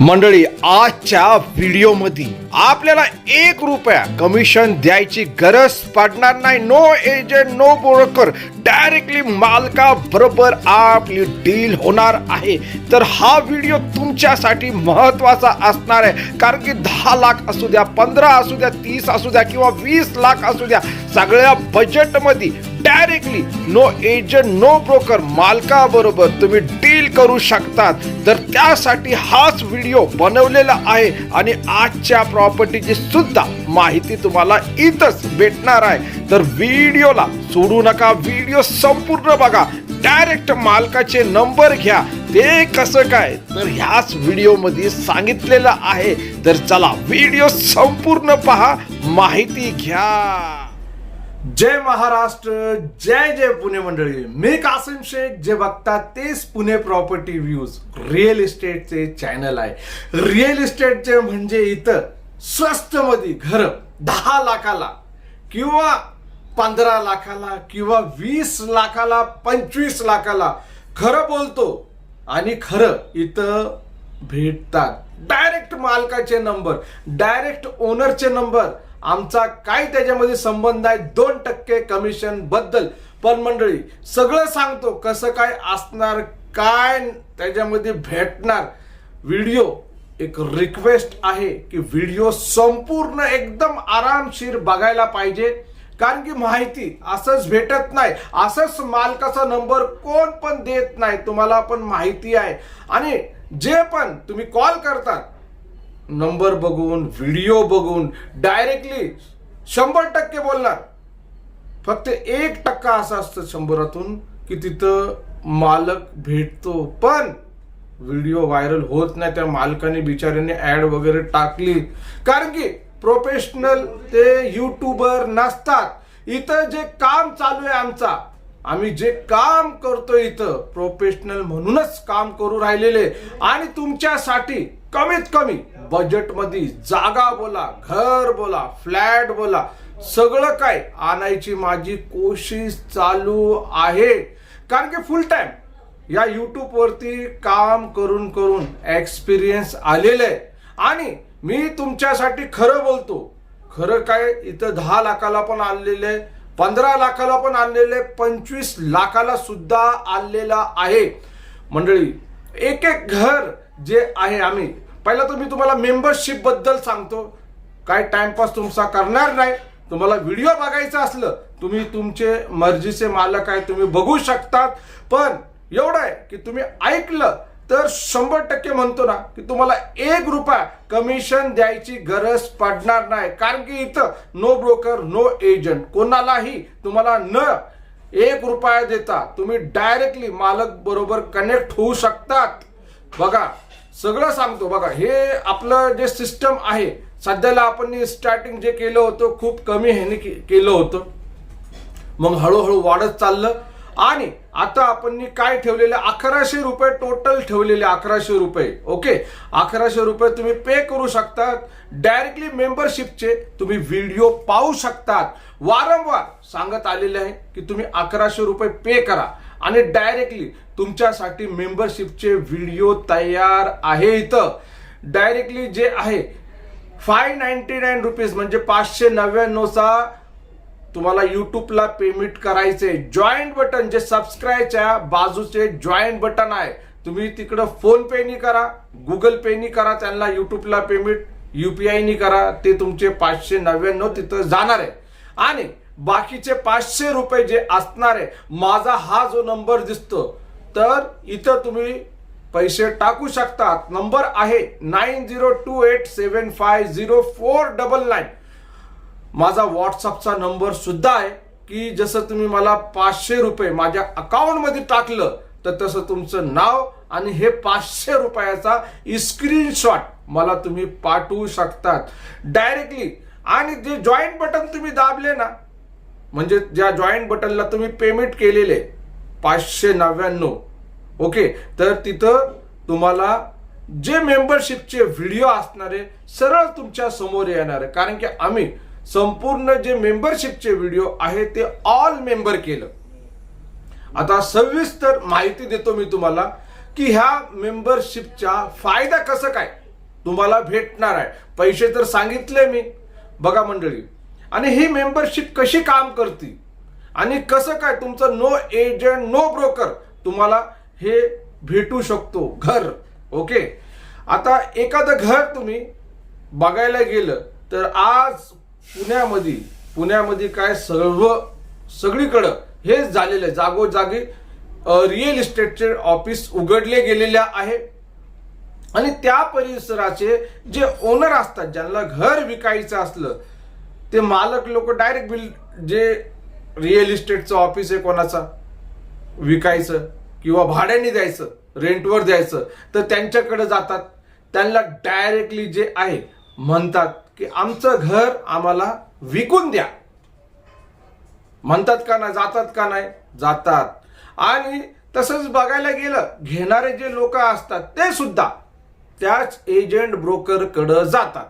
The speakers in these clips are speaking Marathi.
मंडळी आजच्या व्हिडिओमध्ये आपल्याला एक रुपया कमिशन द्यायची गरज पडणार नाही. No agent no broker directly मालका बरोबर आपली डील होणार आहे. तर हा व्हिडिओ तुमच्यासाठी महत्त्वाचा असणार आहे. कारण की दहा लाख असू द्या पंधरा असू द्या तीस असू द्या किंवा वीस लाख असू द्या सगळ्या बजेटमध्ये directly no agent no broker मालकाबरोबर तुम्ही डील करू शकतात. तर त्यासाठी हाच व्हिडिओ बनवलेला आहे आणि आजच्या प्रॉपर्टीची सुद्धा माहिती तुम्हाला इथंच भेटणार आहे. तर व्हिडिओला सोडू नका व्हिडिओ संपूर्ण बघा. डायरेक्ट मालकाचे नंबर घ्या. ते कसं काय? तर ह्याच व्हिडिओमध्ये सांगितलेलं आहे. तर चला व्हिडिओ संपूर्ण पहा माहिती घ्या. जय महाराष्ट्र जय जय पुणे मंडळी. मी कासिम शेख जे बघतात तेच पुणे प्रॉपर्टी व्ह्यूज रिअल इस्टेटचे चॅनल आहे. रिअल इस्टेटचे म्हणजे इथं स्वस्त मध्ये घर दहा लाखाला किंवा पंधरा लाखाला किंवा वीस लाखाला पंचवीस लाखाला खरं बोलतो आणि खरं इथं भेटतात. डायरेक्ट मालकाचे नंबर डायरेक्ट ओनरचे नंबर आमचा काय त्याच्यामध्ये संबंध आहे? दोन टक्के कमिशनबद्दल. पण मंडळी सगळं सांगतो कसं काय असणार काय त्याच्यामध्ये भेटणार. व्हिडिओ एक रिक्वेस्ट आहे की व्हिडिओ संपूर्ण एकदम आरामशीर बघायला पाहिजे. कारण की माहिती असंच भेटत नाही. असंच मालकाचा नंबर कोण पण देत नाही. तुम्हाला पण माहिती आहे. आणि जे पण तुम्ही कॉल करतात नंबर बघून व्हिडिओ बघून डायरेक्टली शंभर टक्के बोलणार. फक्त एक टक्का असं असतं शंभरातून की तिथं मालक भेटतो. पण व्हिडिओ व्हायरल होत नाही त्या मालकाने बिचाऱ्याने ऍड वगैरे टाकली. कारण की प्रोफेशनल ते युट्यूबर नसतात. इथं जे काम चालू आहे आमचा आम्ही जे काम करतो इथं प्रोफेशनल म्हणूनच काम करू राहिलेले. आणि तुमच्यासाठी कमीत कमी बजेटमध्ये जागा बोला घर बोला फ्लॅट बोला सगळं काय आणायची माझी कोशिश चालू आहे. कारण की फुल टाइम या यूट्यूबवरती काम करून करून एक्सपिरियन्स आलेलं आहे. आणि मी तुमच्यासाठी खरं बोलतो खरं काय इथं दहा लाखाला पण आणलेलं आहे पंधरा लाखाला पण आणलेले पंचवीस लाखाला सुद्धा आणलेला आहे. मंडळी एक एक घर जे आहे आम्ही. पहिला तर मी तुम्हाला मेंबरशिपबद्दल सांगतो. काय टाइमपास तुमचा करणार नाही. तुम्हाला व्हिडिओ बघायचा असलं तुम्ही तुमचे मर्जीचे मालक आहे तुम्ही बघू शकतात. पण एवढं आहे की तुम्ही ऐकलं तर शंभर टक्के म्हणतो ना की तुम्हाला एक रुपया कमिशन द्यायची गरज पडणार नाही. कारण की इथं नो ब्रोकर नो एजंट कोणालाही तुम्हाला न एक रुपया देता तुम्ही डायरेक्टली मालक बरोबर कनेक्ट होऊ शकतात. बघा सगळं सांगतो. बघा हे आपलं जे सिस्टम आहे सध्याला आपण स्टार्टिंग जे केलं होतं खूप कमी ह्याने के- केलं होतं. मग हळूहळू वाढत चाललं. आणि आता आपण काय ठेवलेले अकराशे रुपये टोटल ठेवलेले अकराशे रुपये. ओके अकराशे रुपये तुम्ही पे करू शकतात. डायरेक्टली मेंबरशिपचे तुम्ही व्हिडिओ पाहू शकतात. वारंवार सांगत आलेले आहे की तुम्ही अकराशे रुपये पे करा. आणि डायरेक्टली तुमच्यासाठी मेंबरशिपचे व्हिडिओ तयार आहे इथं. डायरेक्टली जे आहे फाय नाईन्टी नाईन रुपीज म्हणजे पाचशे नव्याण्णवचा तुम्हाला युट्यूबला पेमेंट करायचे जॉईंट बटन जे सबस्क्राईबच्या बाजूचे जॉईंट बटन आहे. तुम्ही तिकडं फोन पेनी करा गुगल पेनी करा त्यांना युट्यूबला पेमेंट युपीआयनी करा ते तुमचे पाचशे नव्याण्णव तिथं जाणार आहे. आणि बाकीचे पाचशे रुपये जे असणार आहे माझा हा जो नंबर दिसतो तर इथं तुम्ही पैसे टाकू शकतात. नंबर आहे nine zero two eight seven five zero four double nine. माझा व्हॉट्सअपचा नंबर सुद्धा आहे की जसं तुम्ही मला पाचशे रुपये माझ्या अकाउंटमध्ये टाकलं तर तसं तुमचं नाव आणि हे पाचशे रुपयाचा स्क्रीनशॉट मला तुम्ही पाठवू शकतात. डायरेक्टली. आणि जे जॉईंट बटन तुम्ही दाबले ना म्हणजे ज्या जॉईंट बटनला तुम्ही पेमेंट केलेले पाचशे नव्याण्णव ओके तर तिथं तुम्हाला जे मेंबरशिपचे व्हिडिओ असणारे सरळ तुमच्यासमोर येणार. आहे कारण की आम्ही संपूर्ण जे मेंबरशिपचे व्हिडिओ आहे ते ऑल मेंबर केलं. आता सविस्तर माहिती देतो मी तुम्हाला की ह्या मेंबरशिपचा फायदा कसं काय? तुम्हाला भेटणार आहे. पैसे तर सांगितले मी. बघा मंडळी आणि ही मेंबरशिप कशी काम करते आणि कसं काय तुमचं नो एजंट नो ब्रोकर तुम्हाला हे भेटू शकतो घर? ओके आता एखादं घर तुम्ही बघायला गेलं तर आज पुण्यामध्ये पुण्यामध्ये काय सर्व सगळीकडं हेच झालेलं आहे. जागोजागी रिअल इस्टेटचे ऑफिस उघडले गेलेले आहे. आणि त्या परिसराचे जे ओनर असतात ज्यांना घर विकायचं असलं ते मालक लोक डायरेक्ट बिल जे रिअल इस्टेटचं ऑफिस आहे कोणाचा विकायचं किंवा भाड्याने द्यायचं रेंटवर द्यायचं तर त्यांच्याकडे जातात. त्यांना डायरेक्टली जे आहे म्हणतात की आमचं घर आम्हाला विकून द्या. म्हणतात का नाही जातात का नाही? जातात. आणि तसंच बघायला गेलं घेणारे जे लोक असतात ते सुद्धा त्याच एजंट ब्रोकरकडं जातात.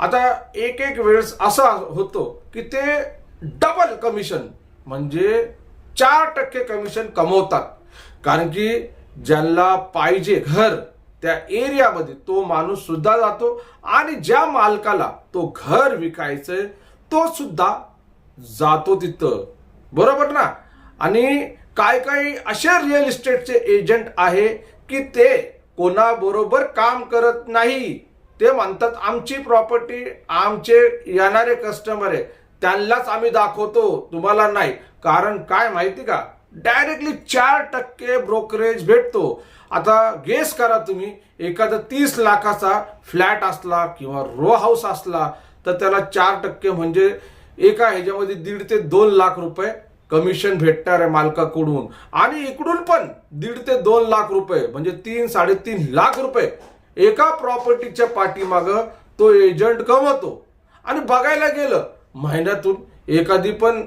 आता एक एक वेळेस असं होतो की ते डबल कमिशन म्हणजे चार टक्के कमिशन कमवतात. कारण की ज्यांना पाहिजे घर त्या एरियामध्ये तो माणूस सुद्धा जातो आणि ज्या मालकाला तो घर विकायचंय तो सुद्धा जातो तिथं. बरोबर ना? आणि काय काही असे रिअल इस्टेटचे एजंट आहे की ते कोणाबरोबर काम करत नाही. ते म्हणतात आमची प्रॉपर्टी आमचे येणारे कस्टमर आहे त्यांनाच आम्ही दाखवतो तुम्हाला नाही. कारण काय माहिती का? डायरेक्टली चार टक्के ब्रोकरेज भेटतो. आता गेस करा तुम्ही एखादा तीस लाखाचा फ्लॅट असला किंवा रो हाऊस असला तर त्याला चार टक्के म्हणजे एका ह्याच्यामध्ये दीड ते दोन लाख रुपये कमिशन भेटणार आहे मालकाकडून. आणि इकडून पण दीड ते दोन लाख रुपये म्हणजे तीन साडेतीन लाख रुपये एका प्रॉपर्टीच्या पाठीमाग तो एजंट कमवतो आणि बघायला गेलं महिन्यातून एखादी पण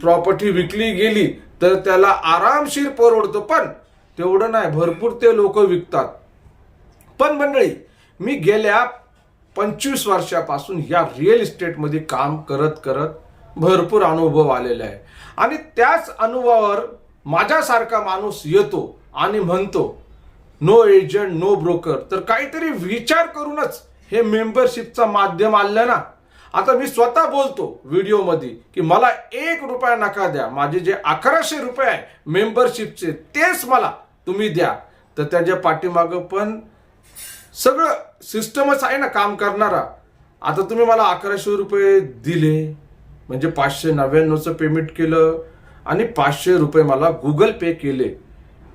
प्रॉपर्टी विकली गेली तर त्याला आरामशीर परवडतं. पण तेवढं नाही भरपूर ते लोक विकतात. पण मंडळी मी गेल्या पंचवीस वर्षापासून या रिअल इस्टेटमध्ये काम करत करत भरपूर अनुभव आलेला आहे. आणि त्याच अनुभवावर माझ्यासारखा माणूस येतो आणि म्हणतो नो एजंट नो ब्रोकर तर काहीतरी विचार करूनच हे मेंबरशिपचं माध्यम आलं ना. आता मी स्वतः बोलतो व्हिडिओमध्ये की मला एक रुपया नका द्या. माझे जे अकराशे रुपये आहे मेंबरशिपचे तेच मला तुम्ही द्या. तर त्याच्या पाठीमागं पण सगळं सिस्टमच आहे ना काम करणारा. आता तुम्ही मला अकराशे रुपये दिले म्हणजे पाचशे नव्याण्णवचं पेमेंट केलं आणि पाचशे रुपये मला गुगल पे केले.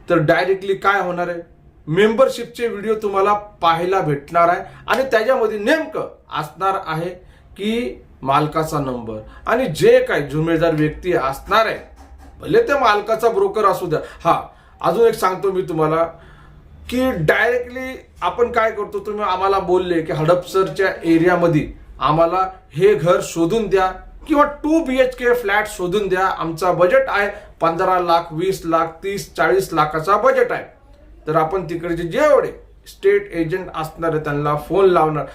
तर डायरेक्टली काय होणार आहे? मेंबरशिपचे व्हिडिओ तुम्हाला पाहायला भेटणार आहे. आणि त्याच्यामध्ये नेमकं असणार आहे की मालकाचा नंबर. आणि जे काही जुमेदार व्यक्ती असणार आहे भले ते मालकाचा ब्रोकर असू द्या. हा अजून एक सांगतो मी तुम्हाला की डायरेक्टली आपण काय करतो तुम्ही आम्हाला बोलले की हडपसरच्या एरियामध्ये आम्हाला हे घर शोधून द्या किंवा two B H K flat शोधून द्या. आमचा बजेट आहे पंधरा लाख वीस लाख तीस चाळीस लाखाचा बजेट आहे. तर आपण तिकडचे जेवढे स्टेट एजंट असणार आहे त्यांना फोन लावणार.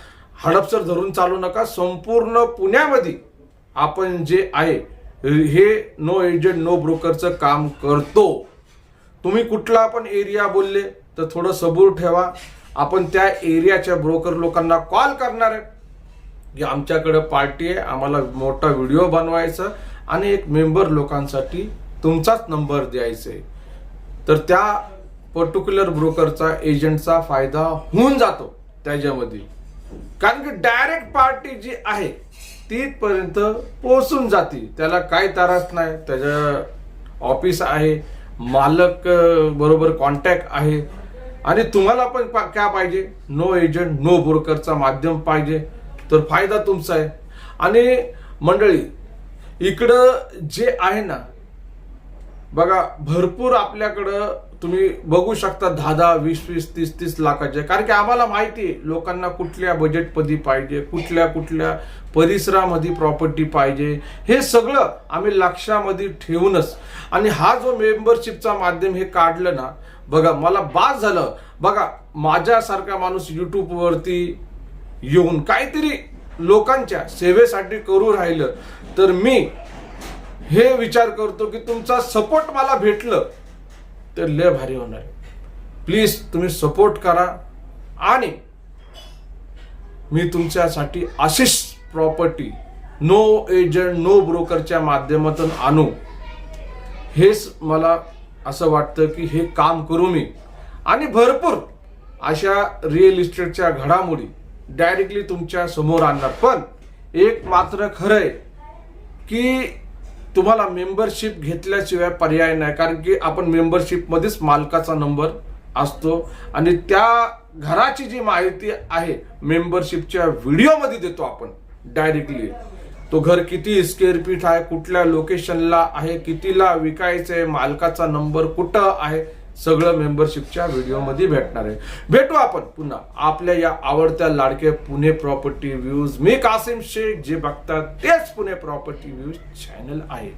हडपसर धरून चालू नका. संपूर्ण पुण्यामध्ये आपण जे आहे हे नो एजंट नो ब्रोकरचं काम करतो. तुम्ही कुठला पण एरिया बोलले तर थोडं सबूर ठेवा. आपण त्या एरियाच्या ब्रोकर लोकांना कॉल करणार आहे. की आमच्याकडे पार्टी आहे आम्हाला मोठा व्हिडिओ बनवायचा आणि एक मेंबर लोकांसाठी तुमचाच नंबर द्यायचा आहे. तर त्या पर्टिक्युलर ब्रोकरचा एजंटचा फायदा होऊन जातो त्याच्यामध्ये. कारण की डायरेक्ट पार्टी जी आहे तिथपर्यंत पोहोचून जाते. त्याला काय त्रास नाही. त्याच्या ऑफिस आहे मालक बरोबर कॉन्टॅक्ट आहे. आणि तुम्हाला पण पा- काय पाहिजे? नो एजंट नो ब्रोकरचा माध्यम पाहिजे. तर फायदा तुमचा आहे. आणि मंडळी इकडं जे आहे ना बघा भरपूर आपल्याकडं तुम्ही बघू शकता दहा दहा वीस वीस तीस तीस लाखाचे. कारण की आम्हाला माहिती आहे लोकांना कुठल्या बजेटमध्ये पाहिजे कुठल्या कुठल्या परिसरामध्ये प्रॉपर्टी पाहिजे. हे सगळं आम्ही लक्षामध्ये ठेवूनच. आणि हा जो मेंबरशिपचा माध्यम हे काढलं ना बघा मला बास झालं. बघा माझ्यासारखा माणूस यूट्यूबवरती येऊन काहीतरी लोकांच्या सेवेसाठी करू राहिलं. तर मी हे विचार करतो की तुमचा सपोर्ट मला भेटलं. तर लय भारी होणार प्लीज तुम्ही सपोर्ट करा आणि मी तुमच्यासाठी Ashish property no agent no ब्रोकरच्या माध्यमातून आणू. हेच मला असं वाटतं की हे काम करू मी. आणि भरपूर अशा रिअल इस्टेटच्या घडामोडी डायरेक्टली तुमच्यासमोर आणणार. पण एक मात्र खरं आहे की तुम्हाला मेंबरशिप घेतल्याशिवाय पर्याय नाही कारण की आपण मेंबरशिपमध्येच मालकाचा नंबर असतो. आणि त्या घराची जी माहिती आहे मेंबरशिपच्या व्हिडिओमध्ये देतो आपण डायरेक्टली तो घर किती स्क्वेअर फीट आहे कुठल्या लोकेशनला आहे कितीला विकायचं आहे मालकाचा नंबर कुठं आहे सगळं मेंबरशिपच्या व्हिडिओमध्ये भेटणार आहे. भेटू आपण पुन्हा. आपल्या या आवडत्या लाडक्या पुणे प्रॉपर्टी व्ह्यूज मी कासिम शेख जे बघतात तेच पुणे प्रॉपर्टी व्ह्यूज चॅनल आहे.